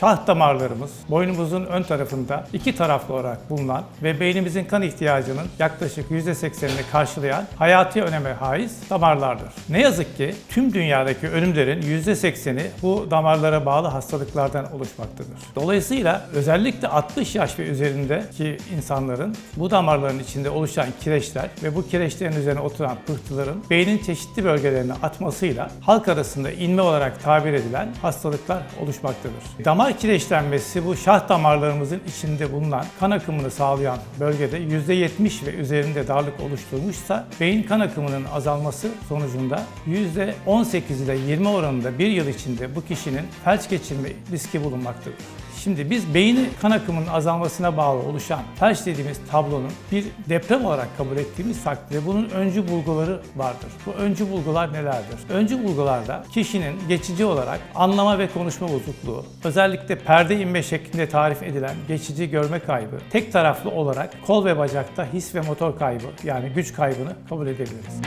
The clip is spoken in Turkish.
şah damarlarımız boynumuzun ön tarafında iki taraflı olarak bulunan ve beynimizin kan ihtiyacının yaklaşık %80'ini karşılayan hayati öneme haiz damarlardır. Ne yazık ki tüm dünyadaki ölümlerin %80'i bu damarlara bağlı hastalıklardan oluşmaktadır. Dolayısıyla özellikle 60 yaş ve üzerindeki insanların bu damarların içinde oluşan kireçler ve bu kireçlerin üzerine oturan pıhtıların beynin çeşitli bölgelerine atmasıyla halk arasında inme olarak tabir edilen hastalıklar oluşmaktadır. Damar kireçlenmesi bu şah damarlarımızın içinde bulunan kan akımını sağlayan bölgede %70 ve üzerinde darlık oluşturmuşsa beyin kan akımının azalması sonucunda %18 ile 20 oranında bir yıl içinde bu kişinin felç geçirme riski bulunmaktadır. Şimdi biz beyni kan akımının azalmasına bağlı oluşan felç dediğimiz tablonun bir deprem olarak kabul ettiğimiz takdirde bunun öncü bulguları vardır. Bu öncü bulgular nelerdir? Öncü bulgularda kişinin geçici olarak anlama ve konuşma bozukluğu, özellikle perde inme şeklinde tarif edilen geçici görme kaybı, tek taraflı olarak kol ve bacakta his ve motor kaybı yani güç kaybını kabul edebiliriz.